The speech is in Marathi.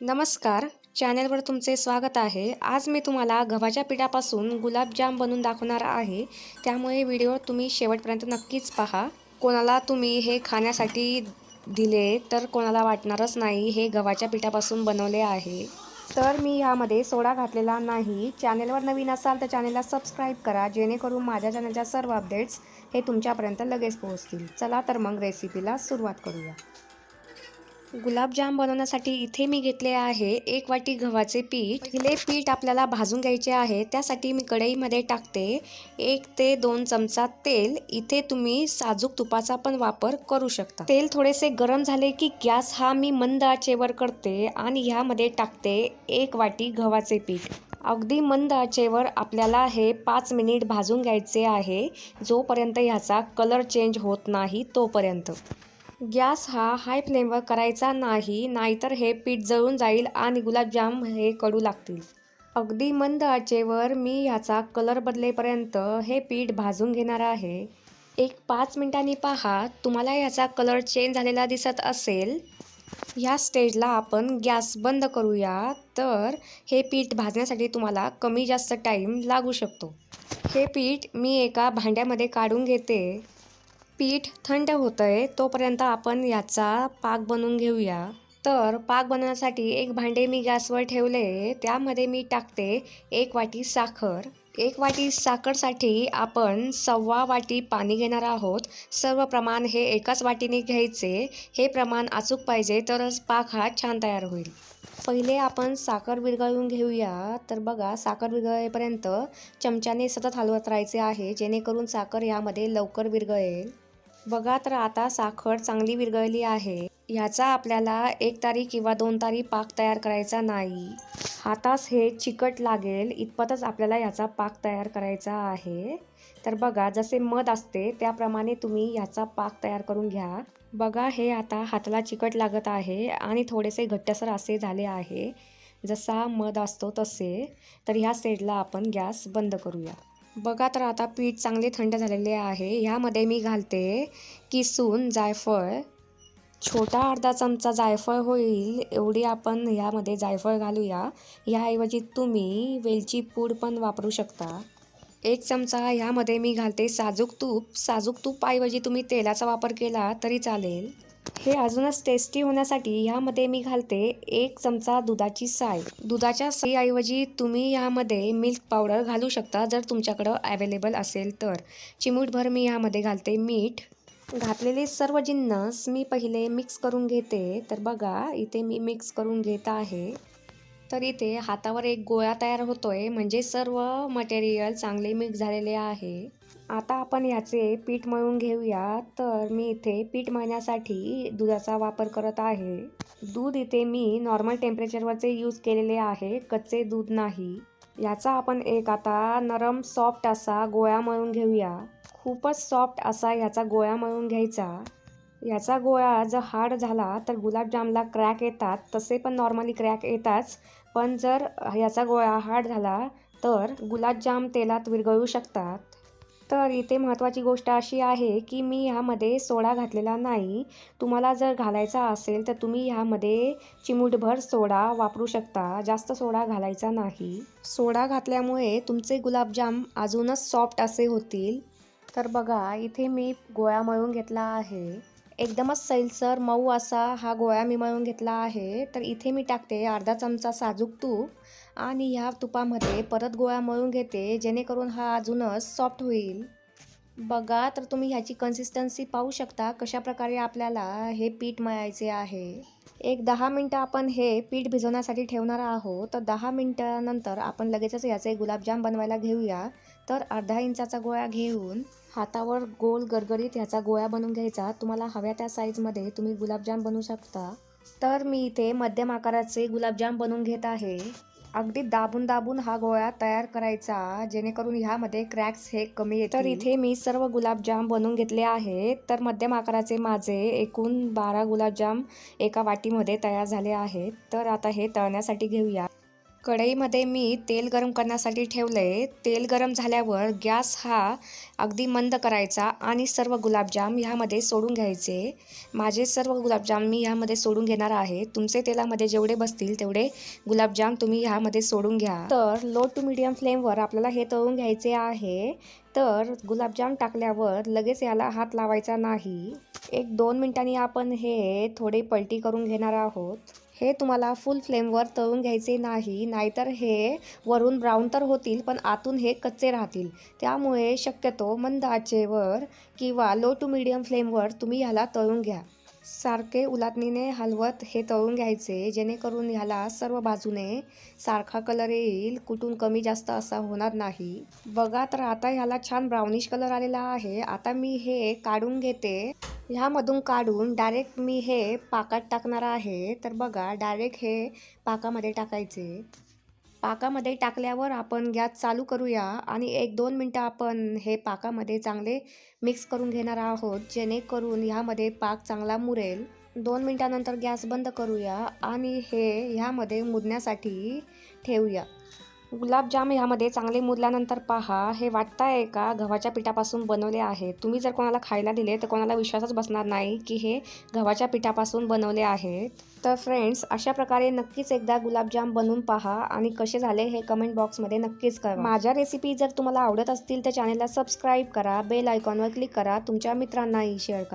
नमस्कार. चॅनलवर तुमचे स्वागत आहे. आज मी तुम्हाला गव्हाच्या पिठापासून गुलाबजाम बनवून दाखवणार आहे. त्यामुळे व्हिडिओ तुम्ही शेवटपर्यंत नक्कीच पहा. कोणाला तुम्ही हे खाण्यासाठी दिले तर कोणाला वाटणारच नाही हे गव्हाच्या पिठापासून बनवले आहे. तर मी यामध्ये सोडा घातलेला नाही. चॅनलवर नवीन असाल तर चॅनेलला सबस्क्राईब करा. जेणेकरून माझ्या चॅनलच्या सर्व अपडेट्स हे तुमच्यापर्यंत लगेच पोहोचतील. चला तर मग रेसिपीला सुरुवात करूया. गुलाबजाम बनवण्यासाठी इथे मी घेतले आहे एक वाटी गव्हाचे पीठ. पहिले पीठ आपल्याला भाजून घ्यायचे आहे. त्यासाठी मी कढईमध्ये टाकते. एक ते दोन चमचा तेल. इथे तुम्ही साजूक तुपाचा पण वापर करू शकता. तेल थोडेसे गरम झाले की गॅस हा मी मंद आचेवर करते आणि ह्यामध्ये टाकते एक वाटी गव्हाचे पीठ. अगदी मंद आचेवर आपल्याला हे पाच मिनिट भाजून घ्यायचे आहे. जोपर्यंत ह्याचा कलर चेंज होत नाही तोपर्यंत. गॅस हा हाय फ्लेमवर करायचा नाही नाहीतर हे पीठ जळून जाईल आणि गुलाबजाम हे कडू लागतील. अगदी मंद आचेवर मी ह्याचा कलर बदलेपर्यंत हे पीठ भाजून घेणार आहे. एक पाच मिनिटांनी पहा तुम्हाला ह्याचा कलर चेंज झालेला दिसत असेल? ह्या स्टेजला आपण गॅस बंद करूया तर हे पीठ भाजण्यासाठी तुम्हाला कमी जास्त टाईम लागू शकतो. हे पीठ मी एका भांड्यामध्ये काढून घेते. पीठ थंड होतं आहे तोपर्यंत आपण याचा पाक बनवून घेऊया. तर पाक बनवण्यासाठी एक भांडे मी गॅसवर ठेवले त्यामध्ये मी टाकते एक वाटी साखर. एक वाटी साखरसाठी आपण सव्वा वाटी पाणी घेणार आहोत. सर्व प्रमाण हे एकाच वाटीने घ्यायचे. हे प्रमाण अचूक पाहिजे तरच पाक हा छान तयार होईल. पहिले आपण साखर विरघळून घेऊया. तर बघा साखर विरघळेपर्यंत चमच्याने सतत हलवत राहायचे आहे जेणेकरून साखर यामध्ये लवकर विरघळेल. बघा तर आता साखर चांगली विरघळली आहे. ह्याचा आपल्याला एक तारी किंवा दोन तारी पाक तयार करायचा नाही. हातास हे चिकट लागेल इतपतच आपल्याला ह्याचा पाक तयार करायचा आहे. तर बघा जसे मध असते त्याप्रमाणे तुम्ही ह्याचा पाक तयार करून घ्या. बघा हे आता हाताला चिकट लागत आहे आणि थोडेसे घट्टसर असे झाले आहे. जसा मध असतो तसे. तर ह्या स्टेजला आपण गॅस बंद करूया. बघा तर आता पीठ चांगले थंड झालेले आहे. ह्यामध्ये मी घालते किसून जायफळ. छोटा अर्धा चमचा जायफळ होईल एवढी आपण ह्यामध्ये जायफळ घालूया. ह्याऐवजी तुम्ही वेलची पूड पण वापरू शकता. एक चमचा ह्यामध्ये मी घालते साजूक तूप. साजूक तूपऐवजी तुम्ही तेलाचा वापर केला तरी चालेल. हे अजूनच टेस्टी होण्यासाठी ह्यामध्ये मी घालते एक चमचा दुधाची साय. दुधाच्या साईऐवजी तुम्ही ह्यामध्ये मिल्क पावडर घालू शकता जर तुमच्याकडं अवेलेबल असेल तर. चिमूटभर मी ह्यामध्ये घालते मीठ. घातलेले सर्व जिन्नस मी पहिले मिक्स करून घेते. तर बघा इथे मी मिक्स करून घेत आहे. तर इथे हातावर एक गोळा तयार होतोय. म्हणजे सर्व मटेरियल चांगले मिक्स झालेले आहे. आता आपण याचे पीठ मळून घेऊया. तर मी इथे पीठ मळण्यासाठी दुधाचा वापर करत आहे. दूध इथे मी नॉर्मल टेम्परेचरवरचे यूज केलेले आहे. कच्चे दूध नाही. याचा आपण एक आता नरम सॉफ्ट असा गोळा मळून घेऊया. खूपच सॉफ्ट असा याचा गोळा मळून घ्यायचा. याचा गोळा जर हार्ड झाला तर गुलाबजामला क्रॅक येतात. तसे पण नॉर्मली क्रॅक येताच. पण जर याचा गोळा हार्ड झाला तर गुलाबजाम तेलात विरघळू शकतात. तर इथे महत्त्वाची गोष्ट अशी आहे की मी ह्यामध्ये सोडा घातलेला नाही. तुम्हाला जर घालायचा असेल तर तुम्ही ह्यामध्ये चिमूटभर सोडा वापरू शकता. जास्त सोडा घालायचा नाही. सोडा घातल्यामुळे तुमचे गुलाबजाम अजूनच सॉफ्ट असे होतील. तर बघा इथे मी गोळा मळून घेतला आहे. एकदमच सैलसर मऊ असा हा गोळा मी मळून घेतला आहे. तर इथे मी टाकते अर्धा चमचा साजूक तूप आणि ह्या तुपामध्ये परत गोळा मळून घेते जेणेकरून हा अजूनच सॉफ्ट होईल. बघा तर तुम्ही ह्याची कन्सिस्टन्सी पाहू शकता कशा प्रकारे आपल्याला हे पीठ मळायचे आहे. एक दहा मिनटं आपण हे पीठ भिजवण्यासाठी ठेवणार आहोत. तर दहा मिनटानंतर आपण लगेचच याचे गुलाबजाम बनवायला घेऊया. तर अर्धा इंचाचा गोळा घेऊन हातावर गोल गरगरीत ह्याचा गोळा बनवून घ्यायचा. तुम्हाला हव्या त्या साईजमध्ये तुम्ही गुलाबजाम बनवू शकता. तर मी इथे मध्यम आकाराचे गुलाबजाम बनवून घेत आहे. अगदी दाबून दाबून हा गोळा तयार करायचा जेणेकरून ह्यामध्ये क्रॅक्स हे कमी येतात तर इथे मी सर्व गुलाबजाम बनवून घेतले आहेत. तर मध्यम आकाराचे माझे एकूण बारा गुलाबजाम एका वाटीमध्ये तयार झाले आहेत. तर आता हे तळण्यासाठी घेऊया. कढईमध्ये मी तेल गरम करण्यासाठी ठेवलं आहे तेल गरम झाल्यावर गॅस हा अगदी मंद करायचा आणि सर्व गुलाबजाम ह्यामध्ये सोडून घ्यायचे. माझे सर्व गुलाबजाम मी ह्यामध्ये सोडून घेणार आहे. तुमचे तेलामध्ये जेवढे बसतील तेवढे गुलाबजाम तुम्ही ह्यामध्ये सोडून घ्या. तर लो टू मिडियम फ्लेमवर आपल्याला हे तळून घ्यायचे आहे. तर गुलाबजाम टाकल्यावर लगेच याला हात लावायचा नाही. एक दोन मिनिटांनी आपण हे थोडे पलटी करून घेणार आहोत. हे तुम्हाला फुल फ्लेमवर तळून घ्यायचे नाही नाहीतर हे वरून ब्राऊन तर होतील पण आतून हे कच्चे राहतील. त्यामुळे शक्यतो मंद आचेवर किंवा लो टू मिडियम फ्लेमवर तुम्ही ह्याला तळून घ्या. सारखे उलाटणीने हलवत हे तळून घ्यायचे जेणेकरून ह्याला सर्व बाजूने सारखा कलर येईल कुठून कमी जास्त असा होणार नाही. बघा तर आता ह्याला छान ब्राउनिश कलर आलेला आहे. आता मी हे काढून घेते. ह्यामधून काढून डायरेक्ट मी हे पाकात टाकणार आहे. तर बघा डायरेक्ट हे पाकामध्ये टाकायचे. पाकामध्ये टाकल्यावर आपण गॅस चालू करूया आणि एक दोन मिनटं आपण हे पाकामध्ये चांगले मिक्स करून घेणार आहोत जेणेकरून ह्यामध्ये पाक चांगला मुरेल. दोन मिनटानंतर गॅस बंद करूया आणि हे ह्यामध्ये मुरण्यासाठी ठेवूया. गुलाबजाम ह्यामध्ये चांगले मुरल्यानंतर पहा. हे वाटताय का गव्हाच्या पिठापासून बनवले आहे? तुम्ही जर कोणाला खायला दिले तर कोणाला विश्वासच बसणार नाही की हे गव्हाच्या पिठापासून बनवले आहेत. तर फ्रेंड्स अशा प्रकारे नक्कीच एकदा गुलाबजाम बनवून पहा आणि कसे झाले हे कमेंट बॉक्समध्ये नक्कीच करा माझ्या रेसिपी जर तुम्हाला आवडत असतील तर चॅनलला सबस्क्राईब करा बेल आयकॉनवर क्लिक करा तुमच्या मित्रांनाही शेअर करा.